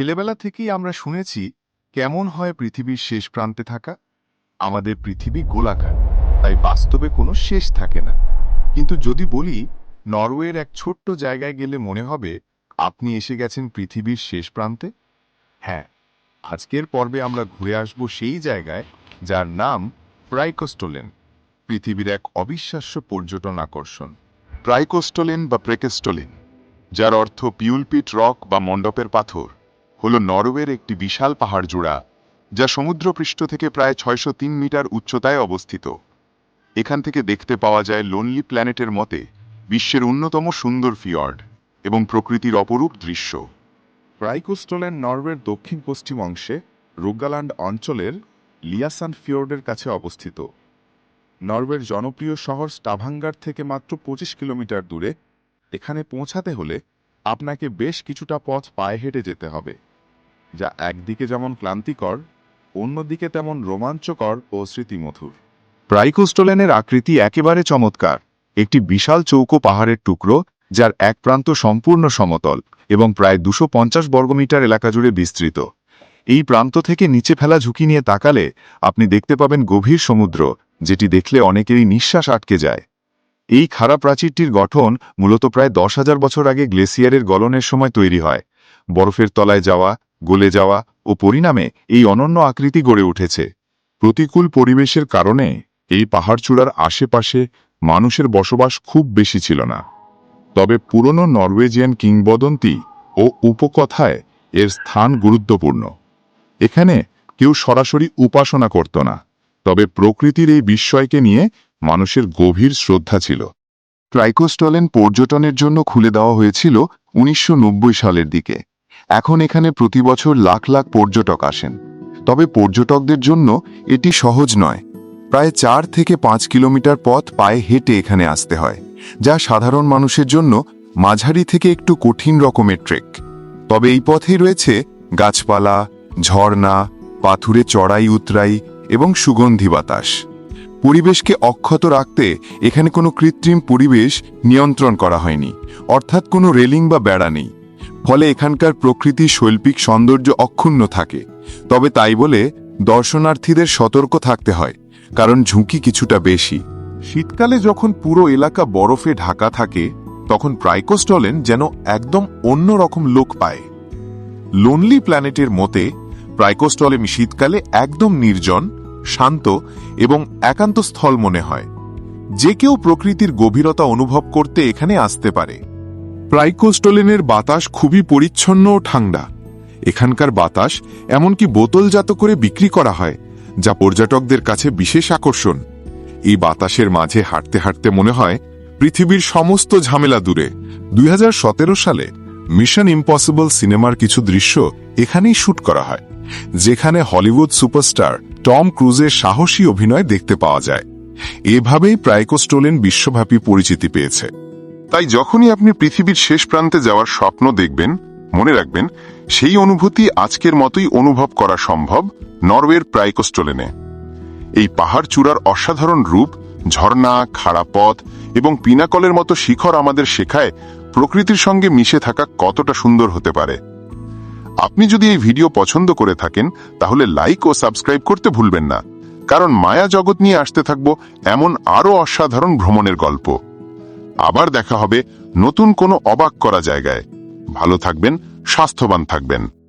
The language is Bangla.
ছেলেবেলা থেকেই আমরা শুনেছি, কেমন হয় পৃথিবীর শেষ প্রান্তে থাকা? আমাদের পৃথিবী গোলাকার, তাই বাস্তবে কোনো শেষ থাকে না। কিন্তু যদি বলি, নরওয়ের এক ছোট্ট জায়গায় গেলে মনে হবে, আপনি এসে গেছেন পৃথিবীর শেষ প্রান্তে? হ্যাঁ আজকের পর্বে আমরা ঘুরে আসব সেই জায়গায়, যার নাম প্রাইকোস্টোলেন, পৃথিবীর এক অবিশ্বাস্য পর্যটন আকর্ষণ। প্রাইকোস্টোলিন বা প্রেকেস্টোলিন, যার অর্থ পিউলপিট রক বা মণ্ডপের পাথর। হল নরওয়ের একটি বিশাল পাহাড় জোড়া, যা সমুদ্রপৃষ্ঠ থেকে প্রায় ছয়শো তিন মিটার উচ্চতায় অবস্থিত। এখান থেকে দেখতে পাওয়া যায় লোনলি প্ল্যানেটের মতে, বিশ্বের অন্যতম সুন্দর ফিয়র্ড এবং প্রকৃতির অপরূপ দৃশ্য। প্রাইকোস্টোলেন নরওয়ের দক্ষিণ পশ্চিম অংশে রুগাল্যান্ড অঞ্চলের লিয়াসান ফিওর্ডের কাছে অবস্থিত। নরওয়ের জনপ্রিয় শহর স্টাভাঙ্গার থেকে মাত্র পঁচিশ কিলোমিটার দূরে। এখানে পৌঁছাতে হলে আপনাকে বেশ কিছুটা পথ পায়ে হেঁটে যেতে হবে। যা একদিকে যেমন ক্লান্তিকর, অন্যদিকে তেমন রোমাঞ্চকর ও স্মৃতিমধুর। প্রাইকোস্টোলেনের আকৃতি একেবারে চমৎকার। একটি বিশাল চৌকো পাহাড়ের টুকরো, যার এক প্রান্ত সম্পূর্ণ সমতল এবং প্রায় দুশো পঞ্চাশ বর্গমিটার এলাকা জুড়ে বিস্তৃত। এই প্রান্ত থেকে নিচে ফেলা ঝুঁকি নিয়ে তাকালে আপনি দেখতে পাবেন গভীর সমুদ্র, যেটি দেখলে অনেকেরই নিঃশ্বাস আটকে যায়। এই খাড়া প্রাচীরটির গঠন মূলত প্রায় দশ হাজার বছর আগে গ্লেসিয়ারের গলনের সময় তৈরি হয়। বরফের তলায় যাওয়া গলে যাওয়া ও পরিণামে এই অনন্য আকৃতি গড়ে উঠেছে। প্রতিকূল পরিবেশের কারণে এই পাহাড়চূড়ার আশেপাশে মানুষের বসবাস খুব বেশি ছিল না। তবে পুরনো নরওয়েজিয়ান কিংবদন্তি ও উপকথায় এর স্থান গুরুত্বপূর্ণ। এখানে কেউ সরাসরি উপাসনা করত না, তবে প্রকৃতির এই বিস্ময়কে নিয়ে মানুষের গভীর শ্রদ্ধা ছিল। ট্রাইকোস্টলেন পর্যটনের জন্য খুলে দেওয়া হয়েছিল উনিশশো নব্বই সালের দিকে। এখন এখানে প্রতি বছর লাখ লাখ পর্যটক আসেন। তবে পর্যটকদের জন্য এটি সহজ নয়। প্রায় চার থেকে পাঁচ কিলোমিটার পথ পায়ে হেঁটে এখানে আসতে হয়, যা সাধারণ মানুষের জন্য মাঝারি থেকে একটু কঠিন রকমের ট্রেক। তবে এই পথেই রয়েছে গাছপালা, ঝর্ণা, পাথুরে চড়াই উতরাই এবং সুগন্ধি বাতাস। পরিবেশকে অক্ষত রাখতে এখানে কোনো কৃত্রিম পরিবেশ নিয়ন্ত্রণ করা হয়নি, অর্থাৎ কোনো রেলিং বা বেড়া নেই। ফলে এখানকার প্রকৃতি শৈল্পিক সৌন্দর্য অক্ষুণ্ণ থাকে। তবে তাই বলে দর্শনার্থীদের সতর্ক থাকতে হয়, কারণ ঝুঁকি কিছুটা বেশি। শীতকালে যখন পুরো এলাকা বরফে ঢাকা থাকে, তখন প্রাইকোস্টলেন যেন একদম অন্য রকম লোক পায়। লোনলি প্ল্যানেটের মতে প্রাইকোস্টলেম শীতকালে একদম নির্জন, শান্ত এবং একান্ত স্থল মনে হয়। যে কেউ প্রকৃতির গভীরতা অনুভব করতে এখানে আসতে পারে। প্রাইকোস্টোলেনের বাতাস খুবই পরিচ্ছন্ন ও ঠান্ডা। এখানকার বাতাস এমনকি বোতলজাত করে বিক্রি করা হয়, যা পর্যটকদের কাছে বিশেষ আকর্ষণ। এই বাতাসের মাঝে হাঁটতে হাঁটতে মনে হয় পৃথিবীর সমস্ত ঝামেলা দূরে। দুই হাজার সতেরো সালে মিশন ইম্পসিবল সিনেমার কিছু দৃশ্য এখানেই শুট করা হয়, যেখানে হলিউড সুপারস্টার টম ক্রুজের সাহসী অভিনয় দেখতে পাওয়া যায়। এভাবেই প্রাইকোস্টোলেন বিশ্বব্যাপী পরিচিতি পেয়েছে। তাই যখনই আপনি পৃথিবীর শেষ প্রান্তে যাওয়ার স্বপ্ন দেখবেন, মনে রাখবেন, সেই অনুভূতি আজকের মতোই অনুভব করা সম্ভব নরওয়ের প্রাইকোস্টোলেনে এই পাহাড় চূড়ার অসাধারণ রূপ, ঝর্ণা, খাড়া পথ এবং পিনাকলের মতো শিখর আমাদের শেখায় প্রকৃতির সঙ্গে মিশে থাকা কতটা সুন্দর হতে পারে। আপনি যদি এই ভিডিও পছন্দ করে থাকেন, তাহলে লাইক ও সাবস্ক্রাইব করতে ভুলবেন না, কারণ মায়া জগৎ নিয়ে আসতে থাকব এমন আরও অসাধারণ ভ্রমণের গল্প। আবার দেখা হবে নতুন কোনো অবাক করা জায়গায়। ভালো থাকবেন স্বাস্থ্যবান থাকবেন।